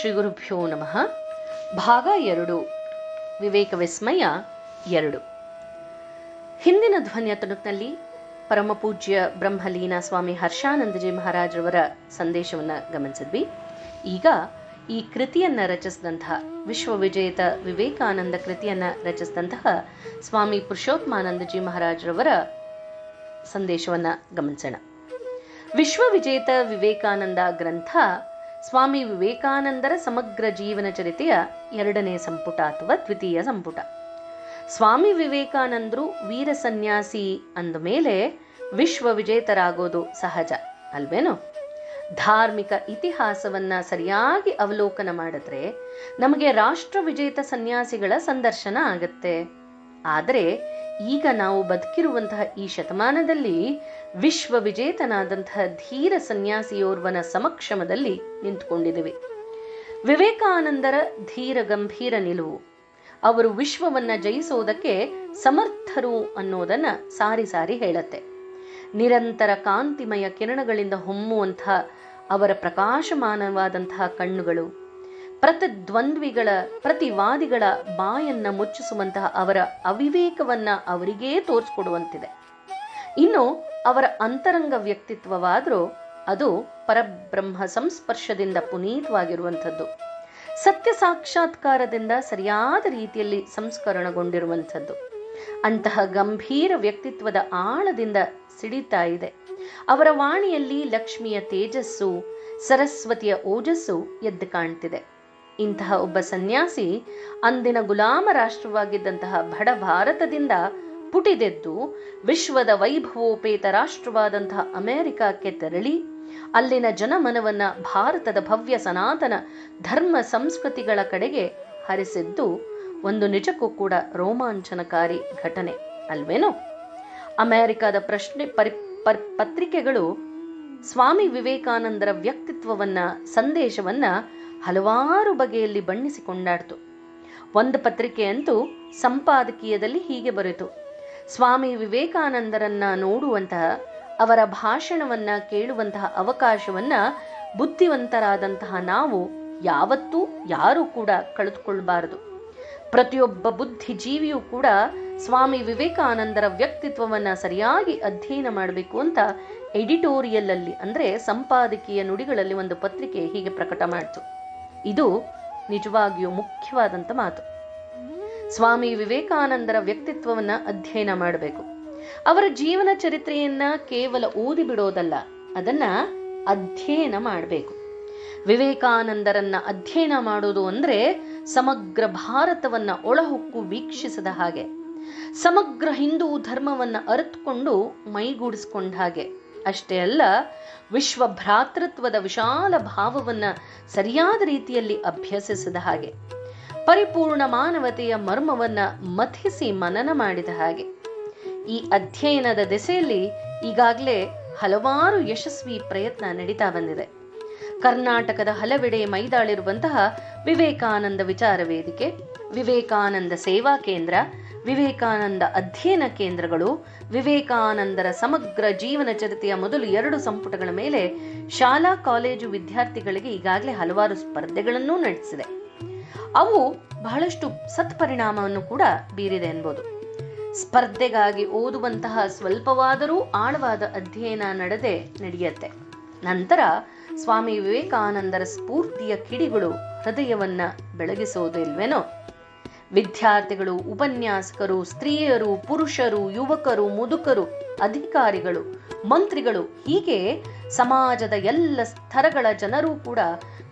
ಶ್ರೀ ಗುರುಭ್ಯೋ ನಮಃ. ಭಾಗ ಎರಡು. ವಿವೇಕ ವಿಸ್ಮಯ ಎರಡು. ಹಿಂದಿನ ಧ್ವನಿಯ ತುಣುಕ್ನಲ್ಲಿ ಪರಮಪೂಜ್ಯ ಬ್ರಹ್ಮಲೀನ ಸ್ವಾಮಿ ಹರ್ಷಾನಂದಜಿ ಮಹಾರಾಜರವರ ಸಂದೇಶವನ್ನು ಗಮನಿಸಿದ್ವಿ. ಈಗ ಈ ಕೃತಿಯನ್ನ ರಚಿಸಿದಂತಹ ವಿಶ್ವವಿಜೇತ ವಿವೇಕಾನಂದ ಕೃತಿಯನ್ನ ರಚಿಸಿದಂತಹ ಸ್ವಾಮಿ ಪುರುಷೋತ್ಮಾನಂದಜಿ ಮಹಾರಾಜರವರ ಸಂದೇಶವನ್ನ ಗಮನಿಸೋಣ. ವಿಶ್ವವಿಜೇತ ವಿವೇಕಾನಂದ ಗ್ರಂಥ ಸ್ವಾಮಿ ವಿವೇಕಾನಂದರ ಸಮಗ್ರ ಜೀವನ ಚರಿತೆಯ ಎರಡನೇ ಸಂಪುಟ ಅಥವಾ ದ್ವಿತೀಯ ಸಂಪುಟ. ಸ್ವಾಮಿ ವಿವೇಕಾನಂದರು ವೀರ ಸನ್ಯಾಸಿ ಅಂದ ಮೇಲೆ ವಿಶ್ವ ವಿಜೇತರಾಗೋದು ಸಹಜ, ಅಲ್ವೇನೋ? ಧಾರ್ಮಿಕ ಇತಿಹಾಸವನ್ನ ಸರಿಯಾಗಿ ಅವಲೋಕನ ಮಾಡಿದ್ರೆ ನಮಗೆ ರಾಷ್ಟ್ರ ವಿಜೇತ ಸನ್ಯಾಸಿಗಳ ಸಂದರ್ಶನ ಆಗತ್ತೆ. ಆದರೆ ಈಗ ನಾವು ಬದುಕಿರುವಂತಹ ಈ ಶತಮಾನದಲ್ಲಿ ವಿಶ್ವ ವಿಜೇತನಾದಂತಹ ಧೀರ ಸನ್ಯಾಸಿಯೋರ್ವನ ಸಮಕ್ಷಮದಲ್ಲಿ ನಿಂತುಕೊಂಡಿದ್ದೇವೆ. ವಿವೇಕಾನಂದರ ಧೀರ ಗಂಭೀರ ನಿಲುವು, ಅವರು ವಿಶ್ವವನ್ನ ಜಯಿಸೋದಕ್ಕೆ ಸಮರ್ಥರು ಅನ್ನೋದನ್ನ ಸಾರಿ ಸಾರಿ ಹೇಳತ್ತೆ. ನಿರಂತರ ಕಾಂತಿಮಯ ಕಿರಣಗಳಿಂದ ಹೊಮ್ಮುವಂತಹ ಅವರ ಪ್ರಕಾಶಮಾನವಾದಂತಹ ಕಣ್ಣುಗಳು ಪ್ರತಿದ್ವಂದ್ವಿಗಳ, ಪ್ರತಿವಾದಿಗಳ ಬಾಯನ್ನ ಮುಚ್ಚಿಸುವಂತಹ ಅವರ ಅವಿವೇಕವನ್ನ ಅವರಿಗೇ ತೋರಿಸ್ಕೊಡುವಂತಿದೆ. ಇನ್ನು ಅವರ ಅಂತರಂಗ ವ್ಯಕ್ತಿತ್ವವಾದರೂ ಅದು ಪರಬ್ರಹ್ಮ ಸಂಸ್ಪರ್ಶದಿಂದ ಪುನೀತವಾಗಿರುವಂಥದ್ದು. ಸತ್ಯ ಸಾಕ್ಷಾತ್ಕಾರದಿಂದ ಸರಿಯಾದ ರೀತಿಯಲ್ಲಿ ಸಂಸ್ಕರಣಗೊಂಡಿರುವಂಥದ್ದು. ಅಂತಹ ಗಂಭೀರ ವ್ಯಕ್ತಿತ್ವದ ಆಳದಿಂದ ಸಿಡಿತಾ ಇದೆ. ಅವರ ವಾಣಿಯಲ್ಲಿ ಲಕ್ಷ್ಮಿಯ ತೇಜಸ್ಸು, ಸರಸ್ವತಿಯ ಓಜಸ್ಸು ಎದ್ದು ಕಾಣ್ತಿದೆ. ಇಂತಹ ಒಬ್ಬ ಸನ್ಯಾಸಿ ಅಂದಿನ ಗುಲಾಮ ರಾಷ್ಟ್ರವಾಗಿದ್ದಂತಹ ಬಡ ಭಾರತದಿಂದ ಪುಟಿದೆದ್ದು ವಿಶ್ವದ ವೈಭವೋಪೇತ ರಾಷ್ಟ್ರವಾದಂತಹ ಅಮೆರಿಕಕ್ಕೆ ತೆರಳಿ ಅಲ್ಲಿನ ಜನಮನವನ್ನ ಭಾರತದ ಭವ್ಯ ಸನಾತನ ಧರ್ಮ ಸಂಸ್ಕೃತಿಗಳ ಕಡೆಗೆ ಹರಿಸಿದ್ದು ಒಂದು ನಿಜಕ್ಕೂ ಕೂಡ ರೋಮಾಂಚನಕಾರಿ ಘಟನೆ ಅಲ್ವೇನೋ? ಅಮೆರಿಕದ ಪ್ರಶ್ನೆ ಪರಿ ಪತ್ರಿಕೆಗಳು ಸ್ವಾಮಿ ವಿವೇಕಾನಂದರ ವ್ಯಕ್ತಿತ್ವವನ್ನ, ಸಂದೇಶವನ್ನ ಹಲವಾರು ಬಗೆಯಲ್ಲಿ ಬಣ್ಣಿಸಿ ಕೊಂಡಾಡ್ತು ಒಂದು ಪತ್ರಿಕೆಯಂತೂ ಸಂಪಾದಕೀಯದಲ್ಲಿ ಹೀಗೆ ಬರೆತು. ಸ್ವಾಮಿ ವಿವೇಕಾನಂದರನ್ನ ನೋಡುವಂತಹ, ಅವರ ಭಾಷಣವನ್ನ ಕೇಳುವಂತಹ ಅವಕಾಶವನ್ನ ಬುದ್ಧಿವಂತರಾದಂತಹ ನಾವು ಯಾವತ್ತೂ ಯಾರೂ ಕೂಡ ಕಳೆದುಕೊಳ್ಬಾರದು. ಪ್ರತಿಯೊಬ್ಬ ಬುದ್ಧಿಜೀವಿಯೂ ಕೂಡ ಸ್ವಾಮಿ ವಿವೇಕಾನಂದರ ವ್ಯಕ್ತಿತ್ವವನ್ನ ಸರಿಯಾಗಿ ಅಧ್ಯಯನ ಮಾಡಬೇಕು ಅಂತ ಎಡಿಟೋರಿಯಲ್ ಅಲ್ಲಿ, ಅಂದ್ರೆ ಸಂಪಾದಕೀಯ ನುಡಿಗಳಲ್ಲಿ ಒಂದು ಪತ್ರಿಕೆ ಹೀಗೆ ಪ್ರಕಟ ಮಾಡಿತು. ಇದು ನಿಜವಾಗಿಯೂ ಮುಖ್ಯವಾದಂಥ ಮಾತು. ಸ್ವಾಮಿ ವಿವೇಕಾನಂದರ ವ್ಯಕ್ತಿತ್ವವನ್ನು ಅಧ್ಯಯನ ಮಾಡಬೇಕು. ಅವರ ಜೀವನ ಚರಿತ್ರೆಯನ್ನ ಕೇವಲ ಓದಿ ಬಿಡೋದಲ್ಲ, ಅದನ್ನ ಅಧ್ಯಯನ ಮಾಡಬೇಕು. ವಿವೇಕಾನಂದರನ್ನ ಅಧ್ಯಯನ ಮಾಡೋದು ಅಂದ್ರೆ ಸಮಗ್ರ ಭಾರತವನ್ನ ಒಳಹೊಕ್ಕು ವೀಕ್ಷಿಸದ ಹಾಗೆ, ಸಮಗ್ರ ಹಿಂದೂ ಧರ್ಮವನ್ನ ಅರಿತುಕೊಂಡು ಮೈಗೂಡಿಸ್ಕೊಂಡ ಹಾಗೆ. ಅಷ್ಟೇ ಅಲ್ಲ, ವಿಶ್ವ ಭ್ರಾತೃತ್ವದ ವಿಶಾಲ ಭಾವವನ್ನ ಸರಿಯಾದ ರೀತಿಯಲ್ಲಿ ಅಭ್ಯಸಿಸಿದ ಹಾಗೆ, ಪರಿಪೂರ್ಣ ಮಾನವತೆಯ ಮರ್ಮವನ್ನ ಮಥಿಸಿ ಮನನ ಮಾಡಿದ ಹಾಗೆ. ಈ ಅಧ್ಯಯನದ ದೆಸೆಯಲ್ಲಿ ಈಗಾಗಲೇ ಹಲವಾರು ಯಶಸ್ವಿ ಪ್ರಯತ್ನ ನಡೀತಾ ಬಂದಿದೆ. ಕರ್ನಾಟಕದ ಹಲವೆಡೆ ಮೈದಾಳಿರುವಂತಹ ವಿವೇಕಾನಂದ ವಿಚಾರ ವೇದಿಕೆ, ವಿವೇಕಾನಂದ ಸೇವಾ ಕೇಂದ್ರ, ವಿವೇಕಾನಂದ ಅಧ್ಯಯನ ಕೇಂದ್ರಗಳು, ವಿವೇಕಾನಂದರ ಸಮಗ್ರ ಜೀವನ ಚರಿತೆಯ ಮೊದಲು ಎರಡು ಸಂಪುಟಗಳ ಮೇಲೆ ಶಾಲಾ, ಕಾಲೇಜು ವಿದ್ಯಾರ್ಥಿಗಳಿಗೆ ಈಗಾಗಲೇ ಹಲವಾರು ಸ್ಪರ್ಧೆಗಳನ್ನು ನಡೆಸಿದೆ. ಅವು ಬಹಳಷ್ಟು ಸತ್ಪರಿಣಾಮವನ್ನು ಕೂಡ ಬೀರಿದೆ ಎನ್ಬೋದು ಸ್ಪರ್ಧೆಗಾಗಿ ಓದುವಂತಹ ಸ್ವಲ್ಪವಾದರೂ ಆಳವಾದ ಅಧ್ಯಯನ ನಡೆದೇ ನಡೆಯುತ್ತೆ. ನಂತರ ಸ್ವಾಮಿ ವಿವೇಕಾನಂದರ ಸ್ಫೂರ್ತಿಯ ಕಿಡಿಗಳು ಹೃದಯವನ್ನ ಬೆಳಗಿಸೋದಿಲ್ವೇನೋ? ವಿದ್ಯಾರ್ಥಿಗಳು, ಉಪನ್ಯಾಸಕರು, ಸ್ತ್ರೀಯರು, ಪುರುಷರು, ಯುವಕರು, ಮುದುಕರು, ಅಧಿಕಾರಿಗಳು, ಮಂತ್ರಿಗಳು, ಹೀಗೆ ಸಮಾಜದ ಎಲ್ಲ ಸ್ತರಗಳ ಜನರೂ ಕೂಡ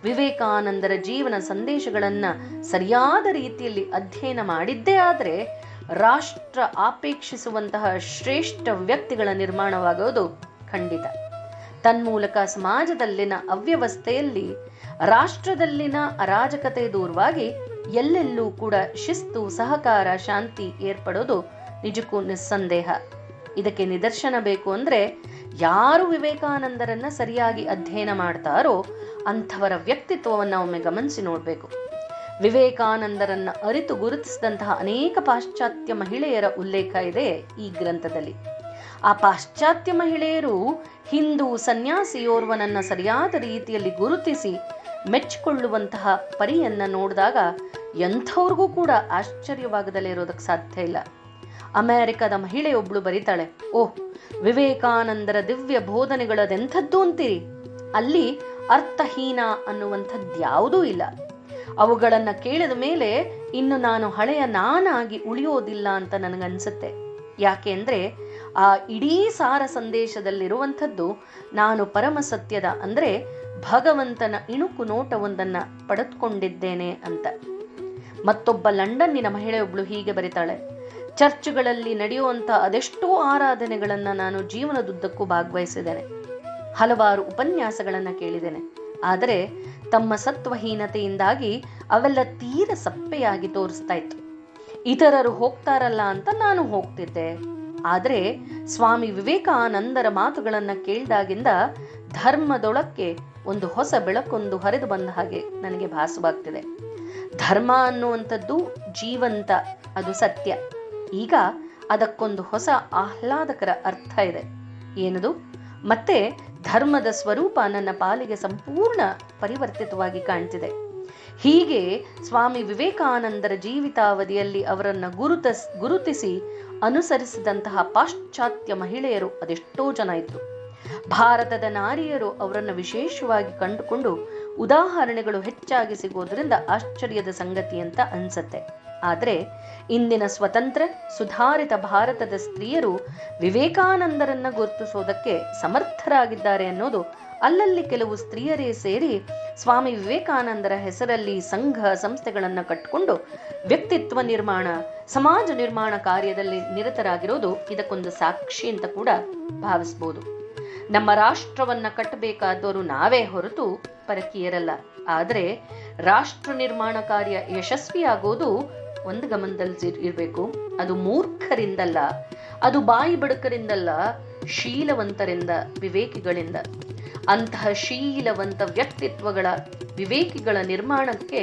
ವಿವೇಕಾನಂದರ ಜೀವನ ಸಂದೇಶಗಳನ್ನ ಸರಿಯಾದ ರೀತಿಯಲ್ಲಿ ಅಧ್ಯಯನ ಮಾಡಿದ್ದೇ ಆದರೆ ರಾಷ್ಟ್ರ ಆಪೇಕ್ಷಿಸುವಂತಹ ಶ್ರೇಷ್ಠ ವ್ಯಕ್ತಿಗಳ ನಿರ್ಮಾಣವಾಗುವುದು ಖಂಡಿತ. ತನ್ಮೂಲಕ ಸಮಾಜದಲ್ಲಿನ ಅವ್ಯವಸ್ಥೆಯಲ್ಲಿ, ರಾಷ್ಟ್ರದಲ್ಲಿನ ಅರಾಜಕತೆ ದೂರವಾಗಿ ಎಲ್ಲೆಲ್ಲೂ ಕೂಡ ಶಿಸ್ತು, ಸಹಕಾರ, ಶಾಂತಿ ಏರ್ಪಡೋದು ನಿಜಕ್ಕೂ ನಿಸ್ಸಂದೇಹ. ಇದಕ್ಕೆ ನಿದರ್ಶನ ಬೇಕು ಅಂದ್ರೆ ಯಾರು ವಿವೇಕಾನಂದರನ್ನ ಸರಿಯಾಗಿ ಅಧ್ಯಯನ ಮಾಡ್ತಾರೋ ಅಂಥವರ ವ್ಯಕ್ತಿತ್ವವನ್ನ ಒಮ್ಮೆ ಗಮನಿಸಿ ನೋಡಬೇಕು. ವಿವೇಕಾನಂದರನ್ನ ಅರಿತು ಗುರುತಿಸಿದಂತಹ ಅನೇಕ ಪಾಶ್ಚಾತ್ಯ ಮಹಿಳೆಯರ ಉಲ್ಲೇಖ ಇದೆ ಈ ಗ್ರಂಥದಲ್ಲಿ. ಆ ಪಾಶ್ಚಾತ್ಯ ಮಹಿಳೆಯರು ಹಿಂದೂ ಸನ್ಯಾಸಿಯೋರ್ವನನ್ನ ಸರಿಯಾದ ರೀತಿಯಲ್ಲಿ ಗುರುತಿಸಿ ಮೆಚ್ಚಿಕೊಳ್ಳುವಂತಹ ಪರಿಯನ್ನ ನೋಡಿದಾಗ ಎಂಥವ್ರಿಗೂ ಕೂಡ ಆಶ್ಚರ್ಯವಾಗದಲ್ಲೇ ಇರೋದಕ್ಕೆ ಸಾಧ್ಯ ಇಲ್ಲ. ಅಮೆರಿಕದ ಮಹಿಳೆಯೊಬ್ಳು ಬರೀತಾಳೆ, ಓಹ್, ವಿವೇಕಾನಂದರ ದಿವ್ಯ ಬೋಧನೆಗಳದೆಂಥದ್ದು ಅಂತೀರಿ? ಅಲ್ಲಿ ಅರ್ಥಹೀನ ಅನ್ನುವಂಥದ್ಯಾವುದೂ ಇಲ್ಲ. ಅವುಗಳನ್ನು ಕೇಳಿದ ಮೇಲೆ ಇನ್ನು ನಾನು ಹಳೆಯ ನಾನಾಗಿ ಉಳಿಯೋದಿಲ್ಲ ಅಂತ ನನಗನ್ಸುತ್ತೆ. ಯಾಕೆ ಅಂದ್ರೆ ಆ ಇಡೀ ಸಾರ ಸಂದೇಶದಲ್ಲಿರುವಂಥದ್ದು ನಾನು ಪರಮ ಸತ್ಯದ ಅಂದರೆ ಭಗವಂತನ ಇಣುಕು ನೋಟವೊಂದನ್ನು ಪಡೆದುಕೊಂಡಿದ್ದೇನೆ ಅಂತ. ಮತ್ತೊಬ್ಬ ಲಂಡನ್ನಿನ ಮಹಿಳೆಯೊಬ್ಳು ಹೀಗೆ ಬರೀತಾಳೆ, ಚರ್ಚ್ಗಳಲ್ಲಿ ನಡೆಯುವಂಥ ಅದೆಷ್ಟೋ ಆರಾಧನೆಗಳನ್ನು ನಾನು ಜೀವನದುದ್ದಕ್ಕೂ ಭಾಗವಹಿಸಿದ್ದೇನೆ. ಹಲವಾರು ಉಪನ್ಯಾಸಗಳನ್ನು ಕೇಳಿದ್ದೇನೆ. ಆದರೆ ತಮ್ಮ ಸತ್ವಹೀನತೆಯಿಂದಾಗಿ ಅವೆಲ್ಲ ತೀರ ಸಪ್ಪೆಯಾಗಿ ತೋರಿಸ್ತಾ ಇತ್ತು. ಇತರರು ಹೋಗ್ತಾರಲ್ಲ ಅಂತ ನಾನು ಹೋಗ್ತಿದ್ದೆ. ಆದರೆ ಸ್ವಾಮಿ ವಿವೇಕಾನಂದರ ಮಾತುಗಳನ್ನು ಕೇಳಿದಾಗಿಂದ ಧರ್ಮದೊಳಕ್ಕೆ ಒಂದು ಹೊಸ ಬೆಳಕೊಂದು ಹರಿದು ಬಂದ ಹಾಗೆ ನನಗೆ ಭಾಸವಾಗ್ತಿದೆ. ಧರ್ಮ ಅನ್ನುವಂಥದ್ದು ಜೀವಂತ, ಅದು ಸತ್ಯ. ಈಗ ಅದಕ್ಕೊಂದು ಹೊಸ ಆಹ್ಲಾದಕರ ಅರ್ಥ ಇದೆ. ಏನದು? ಮತ್ತೆ ಧರ್ಮದ ಸ್ವರೂಪ ನನ್ನ ಪಾಲಿಗೆ ಸಂಪೂರ್ಣ ಪರಿವರ್ತಿತವಾಗಿ ಕಾಣ್ತಿದೆ. ಹೀಗೆ ಸ್ವಾಮಿ ವಿವೇಕಾನಂದರ ಜೀವಿತಾವಧಿಯಲ್ಲಿ ಅವರನ್ನ ಗುರುತ ಗುರುತಿಸಿ ಅನುಸರಿಸಿದಂತಹ ಪಾಶ್ಚಾತ್ಯ ಮಹಿಳೆಯರು ಅದೆಷ್ಟೋ ಜನ ಇದ್ರು. ಭಾರತದ ನಾರಿಯರು ಅವರನ್ನು ವಿಶೇಷವಾಗಿ ಕಂಡುಕೊಂಡು ಉದಾಹರಣೆಗಳು ಹೆಚ್ಚಾಗಿ ಸಿಗೋದ್ರಿಂದ ಆಶ್ಚರ್ಯದ ಸಂಗತಿ ಅಂತ ಅನ್ಸತ್ತೆ. ಆದರೆ ಇಂದಿನ ಸ್ವತಂತ್ರ, ಸುಧಾರಿತ ಭಾರತದ ಸ್ತ್ರೀಯರು ವಿವೇಕಾನಂದರನ್ನ ಗುರುತಿಸೋದಕ್ಕೆ ಸಮರ್ಥರಾಗಿದ್ದಾರೆ ಅನ್ನೋದು ಅಲ್ಲಲ್ಲಿ ಕೆಲವು ಸ್ತ್ರೀಯರೇ ಸೇರಿ ಸ್ವಾಮಿ ವಿವೇಕಾನಂದರ ಹೆಸರಲ್ಲಿ ಸಂಘ ಸಂಸ್ಥೆಗಳನ್ನು ಕಟ್ಟಿಕೊಂಡು ವ್ಯಕ್ತಿತ್ವ ನಿರ್ಮಾಣ, ಸಮಾಜ ನಿರ್ಮಾಣ ಕಾರ್ಯದಲ್ಲಿ ನಿರತರಾಗಿರೋದು ಇದಕ್ಕೊಂದು ಸಾಕ್ಷಿ ಅಂತ ಕೂಡ ಭಾವಿಸ್ಬೋದು. ನಮ್ಮ ರಾಷ್ಟ್ರವನ್ನ ಕಟ್ಟಬೇಕಾದವರು ನಾವೇ ಹೊರತು ಪರಕೀಯರಲ್ಲ. ಆದರೆ ರಾಷ್ಟ್ರ ನಿರ್ಮಾಣ ಕಾರ್ಯ ಯಶಸ್ವಿಯಾಗೋದು ಒಂದು ಗಮನದಲ್ಲಿ ಇರಬೇಕು. ಅದು ಮೂರ್ಖರಿಂದಲ್ಲ, ಅದು ಬಾಯಿ ಬಡಕರಿಂದಲ್ಲ, ಶೀಲವಂತರಿಂದ, ವಿವೇಕಿಗಳಿಂದ. ಅಂತಹ ಶೀಲವಂತ ವ್ಯಕ್ತಿತ್ವಗಳ ವಿವೇಕಿಗಳ ನಿರ್ಮಾಣಕ್ಕೆ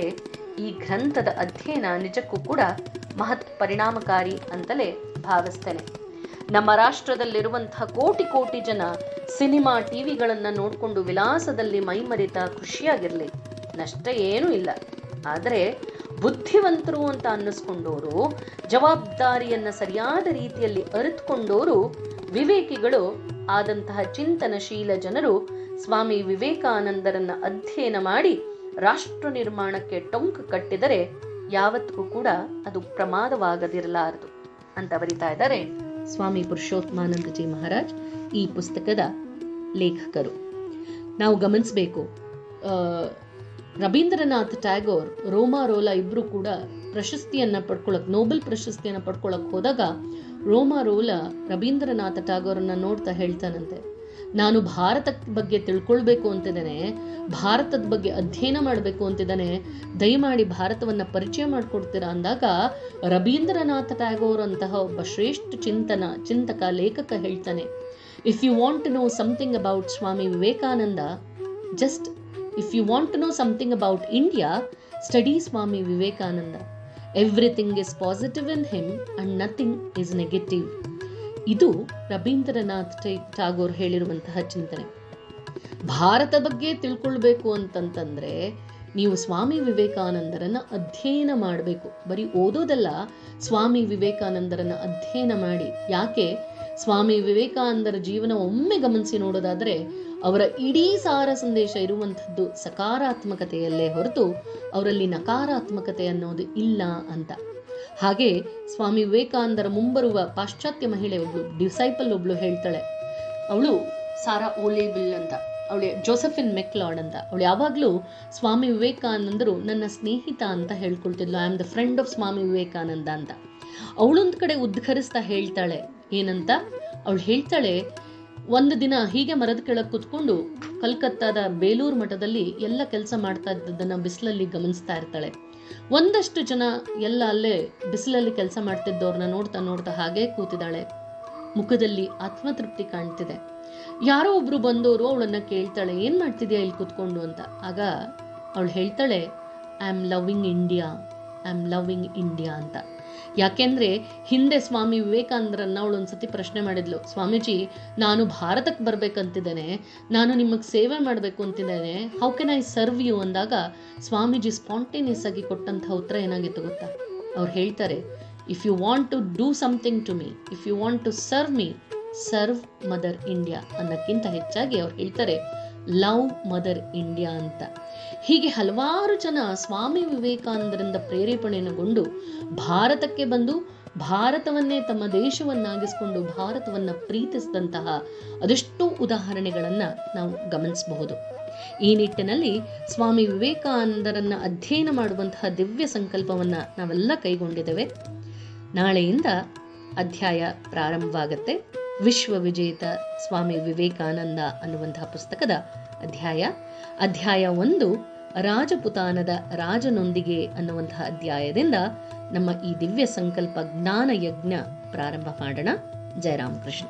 ಈ ಗ್ರಂಥದ ಅಧ್ಯಯನ ನಿಜಕ್ಕೂ ಕೂಡ ಮಹತ್ ಪರಿಣಾಮಕಾರಿ ಅಂತಲೇ ಭಾವಿಸ್ತೇನೆ. ನಮ್ಮ ರಾಷ್ಟ್ರದಲ್ಲಿರುವಂತಹ ಕೋಟಿ ಕೋಟಿ ಜನ ಸಿನಿಮಾ ಟಿವಿಗಳನ್ನ ನೋಡಿಕೊಂಡು ವಿಲಾಸದಲ್ಲಿ ಮೈಮರಿತ ಖುಷಿಯಾಗಿರಲಿ. ನಷ್ಟ ಏನೂ ಇಲ್ಲ. ಆದರೆ ಬುದ್ಧಿವಂತರು ಅಂತ ಅನ್ನಿಸ್ಕೊಂಡವರು ಜವಾಬ್ದಾರಿಯನ್ನ ಸರಿಯಾದ ರೀತಿಯಲ್ಲಿ ಅರಿತುಕೊಂಡವರು ವಿವೇಕಿಗಳು ಆದಂತಹ ಚಿಂತನಶೀಲ ಜನರು ಸ್ವಾಮಿ ವಿವೇಕಾನಂದರನ್ನ ಅಧ್ಯಯನ ಮಾಡಿ ರಾಷ್ಟ್ರ ನಿರ್ಮಾಣಕ್ಕೆ ಟೊಂಕ ಕಟ್ಟಿದರೆ ಯಾವತ್ತಿಗೂ ಕೂಡ ಅದು ಪ್ರಮಾದವಾಗದಿರಲಾರದು ಅಂತ ಬರಿತಾ ಇದ್ದಾರೆ ಸ್ವಾಮಿ ಪುರುಷೋತ್ತಮಾನಂದಜಿ ಮಹಾರಾಜ್ ಈ ಪುಸ್ತಕದ ಲೇಖಕರು. ನಾವು ಗಮನಿಸಬೇಕು ರವೀಂದ್ರನಾಥ್ ಟ್ಯಾಗೋರ್, ರೋಮಾ ರೋಲಾ ಇಬ್ರು ಕೂಡ ಪ್ರಶಸ್ತಿಯನ್ನ ಪಡ್ಕೊಳಕ್, ನೋಬೆಲ್ ಪ್ರಶಸ್ತಿಯನ್ನ ಪಡ್ಕೊಳಕ್ ಹೋದಾಗ ರೋಮಾ ರೋಲಾ ರವೀಂದ್ರನಾಥ ಟಾಗೋರನ್ನ ನೋಡ್ತಾ ಹೇಳ್ತಾನಂತೆ. ನಾನು ಭಾರತದ ಬಗ್ಗೆ ತಿಳ್ಕೊಳ್ಬೇಕು ಅಂತಿದ್ದೇನೆ, ಭಾರತದ ಬಗ್ಗೆ ಅಧ್ಯಯನ ಮಾಡಬೇಕು ಅಂತಿದ್ದಾನೆ, ದಯಮಾಡಿ ಭಾರತವನ್ನ ಪರಿಚಯ ಮಾಡಿಕೊಡ್ತೀರಾ ಅಂದಾಗ ರವೀಂದ್ರನಾಥ ಟ್ಯಾಗೋರ್ ಅಂತಹ ಒಬ್ಬ ಶ್ರೇಷ್ಠ ಚಿಂತನ, ಚಿಂತಕ, ಲೇಖಕ ಹೇಳ್ತಾನೆ. If you want to know something about Swami Vivekananda just if you want to know something about India study Swami Vivekananda. Everything is positive in him and nothing is negative ಇದು ರವೀಂದ್ರನಾಥ್ ಟಾಗೋರ್ ಹೇಳಿರುವಂತಹ ಚಿಂತನೆ. ಭಾರತ ಬಗ್ಗೆ ತಿಳ್ಕೊಳ್ಬೇಕು ಅಂತಂತಂದ್ರೆ ನೀವು ಸ್ವಾಮಿ ವಿವೇಕಾನಂದರನ್ನ ಅಧ್ಯಯನ ಮಾಡಬೇಕು. ಬರೀ ಓದೋದಲ್ಲ, ಸ್ವಾಮಿ ವಿವೇಕಾನಂದರನ್ನ ಅಧ್ಯಯನ ಮಾಡಿ. ಯಾಕೆ? ಸ್ವಾಮಿ ವಿವೇಕಾನಂದರ ಜೀವನ ಒಮ್ಮೆ ಗಮನಿಸಿ ನೋಡೋದಾದ್ರೆ ಅವರ ಇಡೀ ಸಾರ ಸಂದೇಶ ಇರುವಂಥದ್ದು ಸಕಾರಾತ್ಮಕತೆಯಲ್ಲೇ ಹೊರತು ಅವರಲ್ಲಿ ನಕಾರಾತ್ಮಕತೆ ಅನ್ನೋದು ಇಲ್ಲ ಅಂತ. ಹಾಗೆ ಸ್ವಾಮಿ ವಿವೇಕಾನಂದರ ಮುಂಬರುವ ಪಾಶ್ಚಾತ್ಯ ಮಹಿಳೆ ಒಬ್ಳು, ಡಿಸೈಪಲ್ ಒಬ್ಳು ಹೇಳ್ತಾಳೆ, ಅವಳು ಸಾರಾ ಓಲೇಬಿಲ್ ಅಂತ, ಅವಳು ಜೋಸೆಫಿನ್ ಮೆಕ್ಲಾಡ್ ಅಂತ. ಅವಳು ಯಾವಾಗಲೂ ಸ್ವಾಮಿ ವಿವೇಕಾನಂದರು ನನ್ನ ಸ್ನೇಹಿತ ಅಂತ ಹೇಳ್ಕೊಳ್ತಿದ್ಲು. I am the friend of Swami Vivekananda ಅಂತ. ಅವಳೊಂದು ಕಡೆ ಉದ್ಘರಿಸ್ತಾ ಹೇಳ್ತಾಳೆ, ಏನಂತ? ಅವಳು ಹೇಳ್ತಾಳೆ ಒಂದು ದಿನ ಹೀಗೆ ಮರದ ಕೆಳಗೆ ಕುತ್ಕೊಂಡು ಕಲ್ಕತ್ತಾದ ಬೇಲೂರು ಮಠದಲ್ಲಿ ಎಲ್ಲ ಕೆಲಸ ಮಾಡ್ತಾ ಇದ್ದದನ್ನ ಬಿಸಿಲಲ್ಲಿ ಗಮನಿಸ್ತಾ ಇರ್ತಾಳೆ. ಒಂದಷ್ಟು ಜನ ಎಲ್ಲ ಅಲ್ಲೇ ಬಿಸಿಲಲ್ಲಿ ಕೆಲಸ ಮಾಡ್ತಿದ್ದವ್ರನ್ನ ನೋಡ್ತಾ ನೋಡ್ತಾ ಹಾಗೆ ಕೂತಿದ್ದಾಳೆ. ಮುಖದಲ್ಲಿ ಆತ್ಮತೃಪ್ತಿ ಕಾಣ್ತಿದೆ. ಯಾರೋ ಒಬ್ರು ಬಂದವರು ಅವಳನ್ನ ಕೇಳ್ತಾಳೆ, ಏನ್ ಮಾಡ್ತಿದ್ಯಾ ಇಲ್ಲಿ ಕುತ್ಕೊಂಡು? ಅಂತ. ಆಗ ಅವಳು ಹೇಳ್ತಾಳೆ I am loving India I am loving India ಅಂತ. ಯಾಕೆಂದ್ರೆ ಹಿಂದೆ ಸ್ವಾಮಿ ವಿವೇಕಾನಂದರನ್ನ ಅವಳು ಒಂದ್ಸತಿ ಪ್ರಶ್ನೆ ಮಾಡಿದ್ಲು, ಸ್ವಾಮೀಜಿ, ನಾನು ಭಾರತಕ್ಕೆ ಬರ್ಬೇಕಂತಿದ್ದೇನೆ, ನಾನು ನಿಮಗೆ ಸೇವೆ ಮಾಡಬೇಕು ಅಂತಿದ್ದೇನೆ how can I serve you ಅಂದಾಗ ಸ್ವಾಮೀಜಿ ಸ್ಪಾಂಟೇನಿಯಸ್ ಆಗಿ ಕೊಟ್ಟಂಥ ಉತ್ತರ ಏನಾಗಿತ್ತು ಗೊತ್ತಾ? ಅವ್ರು ಹೇಳ್ತಾರೆ if you want to do something to me if you want to serve me serve mother India ಅನ್ನೋಕ್ಕಿಂತ ಹೆಚ್ಚಾಗಿ ಅವ್ರು ಹೇಳ್ತಾರೆ ಲವ್ ಮದರ್ ಇಂಡಿಯಾ ಅಂತ. ಹೀಗೆ ಹಲವಾರು ಜನ ಸ್ವಾಮಿ ವಿವೇಕಾನಂದರಿಂದ ಪ್ರೇರೇಪಣೆಯನ್ನುಗೊಂಡು ಭಾರತಕ್ಕೆ ಬಂದು ಭಾರತವನ್ನೇ ತಮ್ಮ ದೇಶವನ್ನಾಗಿಸಿಕೊಂಡು ಭಾರತವನ್ನ ಪ್ರೀತಿಸಿದಂತಹ ಅದೆಷ್ಟೋ ಉದಾಹರಣೆಗಳನ್ನು ನಾವು ಗಮನಿಸಬಹುದು. ಈ ನಿಟ್ಟಿನಲ್ಲಿ ಸ್ವಾಮಿ ವಿವೇಕಾನಂದರನ್ನ ಅಧ್ಯಯನ ಮಾಡುವಂತಹ ದಿವ್ಯ ಸಂಕಲ್ಪವನ್ನ ನಾವೆಲ್ಲ ಕೈಗೊಂಡಿದ್ದೇವೆ. ನಾಳೆಯಿಂದ ಅಧ್ಯಾಯ ಪ್ರಾರಂಭವಾಗುತ್ತೆ. ವಿಶ್ವ ವಿಜೇತ ಸ್ವಾಮಿ ವಿವೇಕಾನಂದ ಅನ್ನುವಂತಹ ಪುಸ್ತಕದ ಅಧ್ಯಾಯ. ಅಧ್ಯಾಯ ಒಂದು, ರಾಜಪುತಾನದ ರಾಜನೊಂದಿಗೆ ಅನ್ನುವಂತಹ ಅಧ್ಯಾಯದಿಂದ ನಮ್ಮ ಈ ದಿವ್ಯ ಸಂಕಲ್ಪ ಜ್ಞಾನ ಯಜ್ಞ ಪ್ರಾರಂಭ ಮಾಡೋಣ. ಜಯರಾಮಕೃಷ್ಣ.